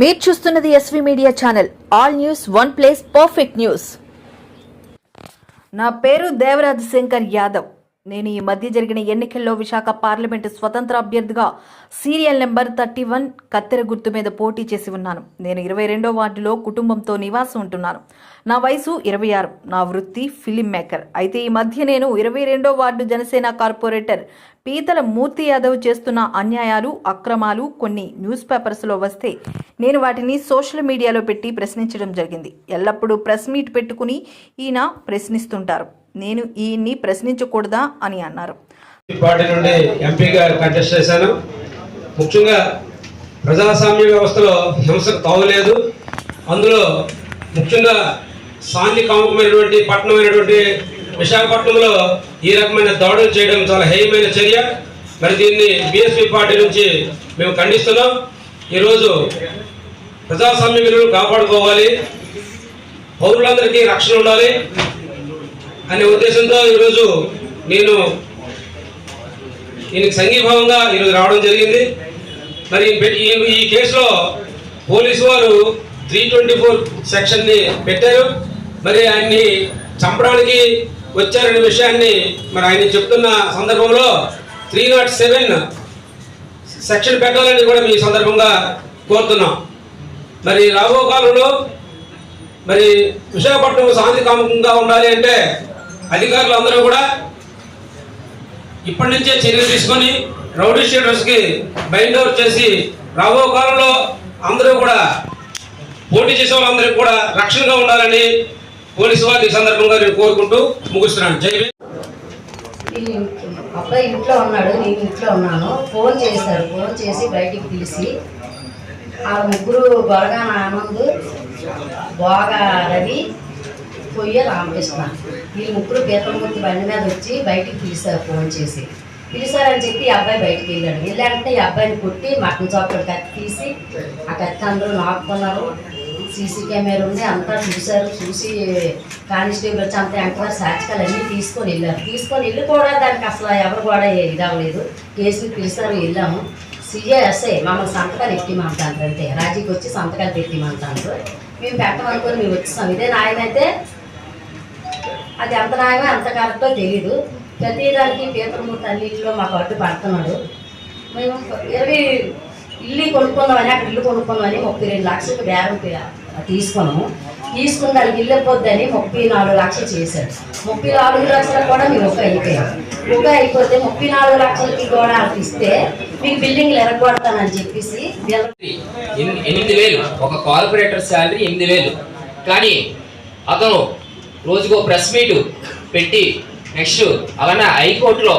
మీరు చూస్తున్నది SV media channel all news one place perfect news నా పేరు దేవరాజ్ శంకర్ యాదవ్. నేను ఈ మధ్య జరిగిన ఎన్నికల్లో విశాఖ పార్లమెంటు స్వతంత్ర అభ్యర్థిగా సీరియల్ నెంబర్ థర్టీ వన్ కత్తెర గుర్తు మీద పోటీ చేసి ఉన్నాను. నేను ఇరవై రెండో వార్డులో కుటుంబంతో నివాసం ఉంటున్నాను. నా వయసు ఇరవై ఆరు. నా వృత్తి ఫిలిం మేకర్ అయితే ఈ మధ్య నేను ఇరవై రెండో వార్డు జనసేన కార్పొరేటర్. పీతల మూర్తి యాదవ్ చేస్తున్న అన్యాయాలు అక్రమాలు కొన్ని న్యూస్ పేపర్స్లో వస్తే నేను వాటిని సోషల్ మీడియాలో పెట్టి ప్రశ్నించడం జరిగింది. ఎల్లప్పుడూ ప్రెస్ మీట్ పెట్టుకుని ఈయన ప్రశ్నిస్తుంటారు. నేను ఈయన్ని ప్రశ్నించకూడదా అని అన్నారు. పార్టీ నుండి ఎంపీగా కంటెస్ట్ చేశాను. ముఖ్యంగా ప్రజాస్వామ్య వ్యవస్థలో హింసకు తావులేదు అందులో ముఖ్యంగా సాంఘిక కాముకమైనటువంటి పట్టణమైనటువంటి విశాఖపట్నంలో ఈ రకమైన దాడులు చేయడం చాలా హేయమైన చర్య. మరి దీన్ని బీఎస్పీ పార్టీ నుంచి మేము ఖండిస్తున్నాం. ఈరోజు ప్రజాస్వామ్య విలువలు కాపాడుకోవాలి. పౌరులందరికీ రక్షణ ఉండాలి అనే ఉద్దేశంతో ఈరోజు నేను ఈయనకి సంఘీభావంగా ఈరోజు రావడం జరిగింది. మరి ఈ కేసులో పోలీసు వారు త్రీ ట్వంటీ ఫోర్ సెక్షన్ని పెట్టారు. మరి ఆయన్ని చంపడానికి వచ్చారనే విషయాన్ని మరి ఆయన చెప్తున్న సందర్భంలో త్రీ నాట్ సెవెన్ సెక్షన్ పెట్టాలని కూడా మీ సందర్భంగా కోరుతున్నాం. మరి రాబో కాలంలో మరి విశాఖపట్నం శాంతి ఉండాలి అంటే అధికారులు అందరూ కూడా ఇప్పటి నుంచే చర్యలు తీసుకొని రౌడీ షీటర్స్కి బైండ్ అవుట్ చేసి రాబో కాలంలో అందరూ కూడా పోటీ చేసే వాళ్ళందరికీ కూడా రక్షణగా ఉండాలని పోలీసు వారి సందర్భంగా నేను కోరుకుంటూ ముగిస్తున్నాను. జై అబ్బాయి ఇంట్లో ఉన్నాడు నేను ఇంట్లో ఉన్నాను. ఫోన్ చేశారు ఫోన్ చేసి బయటికి పిలిచి ఆ ముగ్గురు బొరగా ఆనంద్ బోగా రవి పొయ్య రామకృష్ణ. ఈ ముగ్గురు పీతలమూర్తి బండి మీద వచ్చి బయటికి పిలిచారు ఫోన్ చేసి. పిలిచారని చెప్పి ఈ అబ్బాయి బయటికి వెళ్ళాడు. వెళ్ళాడంటే ఈ అబ్బాయిని కొట్టి మటన్ చాపలు కత్తి తీసి ఆ కత్తి అందరూ నాకున్నారు. సీసీ కెమెరా ఉంది అంతా చూశారు చూసి కానిస్టేబుల్ వచ్చి అంత ఎంక్వైరీ సాక్షికాలు అన్నీ తీసుకొని వెళ్ళారు. తీసుకొని వెళ్ళి కూడా దానికి అసలు ఎవరు కూడా ఇదవలేదు అవ్వలేదు. కేసులు పిలిచారు వెళ్ళాము. సీఏ మమ్మల్ని సంతకాలు ఎట్టిమంటారు అంతే రాజీకి వచ్చి సంతకాలు పెట్టిమంటారు. మేము పెట్టమనుకొని మేము వచ్చేసాం. ఇదే నాయనైతే అది ఎంత న్యాయమో ఎంత కరెక్టో తెలీదు. ప్రతిదానికి మూడు తల్లిలో మాకు అడ్డు పడుతున్నాడు. మేము ఇరవై ఇల్లు కొనుక్కుందామని అక్కడ ఇల్లు కొనుక్కుందామని ముప్పై రెండు లక్షలకు బేరం తీసుకున్నాము. తీసుకున్న దానికి ఇల్లు పొద్దని ముప్పై నాలుగు లక్షలు చేశాడు. ముప్పై నాలుగు లక్షలు కూడా మీరు ఒక అయిపోయాం ఒక అయిపోతే ముప్పై నాలుగు లక్షలకి కూడా ఇస్తే మీకు బిల్డింగ్లు ఎరగొడతానని చెప్పేసి ఎనిమిది వేలు. ఒక కార్పొరేటర్ శాలరీ ఎనిమిది వేలు. కానీ అతను రోజుకో ప్రెస్ మీట్ పెట్టి నెక్స్ట్ అలానే హైకోర్టులో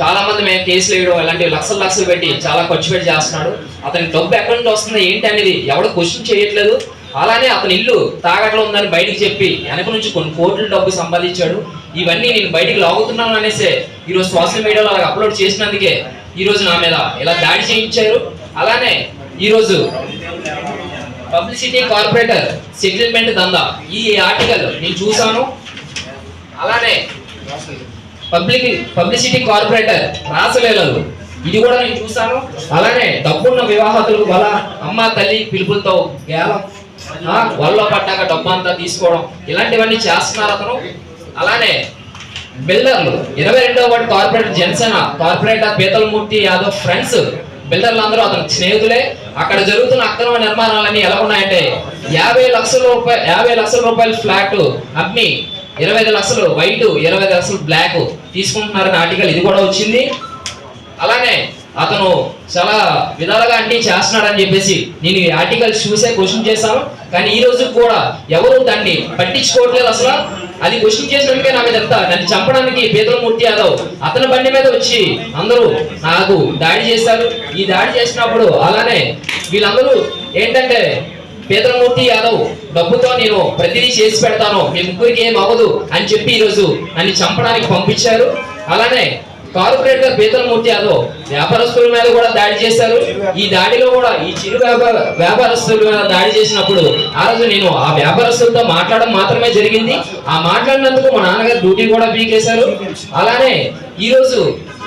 చాలా మంది మేము కేసులు వేయడం ఇలాంటి లక్షలు లక్షలు పెట్టి చాలా ఖర్చు పెట్టి చేస్తున్నాడు. అతని డబ్బు ఎక్కడి నుంచి వస్తుంది ఏంటి అనేది ఎవడు క్వశ్చన్ చేయట్లేదు. అలానే అతని ఇల్లు తాగట్లో ఉందని బయటికి చెప్పి వెనక నుంచి కొన్ని కోట్ల డబ్బు సంపాదించాడు. ఇవన్నీ నేను బయటికి లాగుతున్నాను అనేసే ఈరోజు సోషల్ మీడియాలో అలాగ అప్లోడ్ చేసినందుకే ఈరోజు నా మీద ఇలా దాడి చేయించారు. అలానే ఈరోజు పబ్లిసిటీ కార్పొరేటర్ సెటిల్మెంట్ దందా. ఈ ఆర్టికల్ నేను చూసాను అలానే పబ్లిక్ పబ్లిసిటీ కార్పొరేటర్ రాసలేలలు ఇది కూడా నేను చూసాను అలానే డబ్బున్న వివాహతులకు వల్ల అమ్మ తల్లి పిలుపులతో గేలం. ఆ, వల్ల పడ్డాక డబ్బు అంతా తీసుకోవడం. ఇలాంటివన్నీ చేస్తున్నారు అతను. అలానే బిల్డర్లు ఇరవై రెండవ ward corporator Janasena corporator Peethalamurthy Yadav friends బిల్డర్లు అందరూ అతని స్నేహితులే. అక్కడ జరుగుతున్న అక్రమ నిర్మాణాలన్నీ ఎలా ఉన్నాయంటే యాభై లక్షల రూపాయలు యాభై లక్షల రూపాయల ఫ్లాట్ అమ్మి ఇరవై ఐదు లక్షలు వైట్ ఇరవై ఐదు లక్షలు బ్లాక్ తీసుకుంటున్నారని ఆర్టికల్ ఇది కూడా వచ్చింది. అలానే అతను చాలా విధాలుగా అన్ని చేస్తున్నాడని చెప్పేసి నేను ఈ ఆర్టికల్ చూసే క్వశ్చన్ చేశాను. కానీ ఈ రోజు కూడా ఎవరు దాన్ని పట్టించుకోవట్లేదు అసలు. అది క్వశ్చన్ చేసినందుకే నా మీద ఎంత నన్ను చంపడానికి పీతలమూర్తి యాదవ్ అతని బండి మీద వచ్చి అందరూ నాకు దాడి చేశారు. ఈ దాడి చేసినప్పుడు అలానే వీళ్ళందరూ ఏంటంటే పీతలమూర్తి యాదవ్ డబ్బుతో నేను ప్రతిదీ చేసి పెడతాను. మీ ముగ్గురికి ఏం అవ్వదు అని చెప్పి ఈరోజు అని చంపడానికి పంపించారు. అలానే కార్పొరేటర్ పీతలమూర్తి యాదవ్ వ్యాపారస్తుల మీద కూడా దాడి చేశారు. ఈ దాడిలో కూడా ఈ చిరు వ్యాపార వ్యాపారస్తుల మీద దాడి చేసినప్పుడు ఆ రోజు నేను ఆ వ్యాపారస్తులతో మాట్లాడడం మాత్రమే జరిగింది. ఆ మాట్లాడినందుకు మా నాన్నగారు డ్యూటీ కూడా పీకేశారు. అలానే ఈ రోజు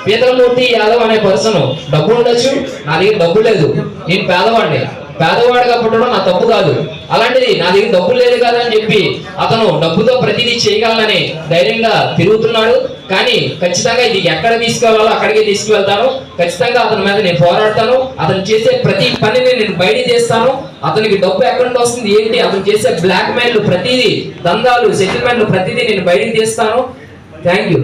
పీతలమూర్తి యాదవ్ అనే పర్సన్ డబ్బు ఉండొచ్చు. నా దగ్గర డబ్బు లేదు. నేను పేదవాడిని. పేదవాడిగా పుట్టడం నా తప్పు కాదు. అలాంటిది నా దగ్గర డబ్బు లేదు కదా అని చెప్పి అతను డబ్బుతో ప్రతిదీ చేయగలనని ధైర్యంగా తిరుగుతున్నాడు. కానీ ఖచ్చితంగా ఇది ఎక్కడ తీసుకెళ్ళాలో అక్కడికే తీసుకువెళ్తాను ఖచ్చితంగా అతని మీద నేను పోరాడతాను. అతను చేసే ప్రతి పనిని నేను బయట చేస్తాను అతనికి డబ్బు ఎక్కడి నుండి వస్తుంది ఏంటి? అతను చేసే బ్లాక్ మెయిల్ ప్రతిదీ దందాలు సెటిల్మెంట్లు ప్రతిదీ నేను బయట చేస్తాను థ్యాంక్ యూ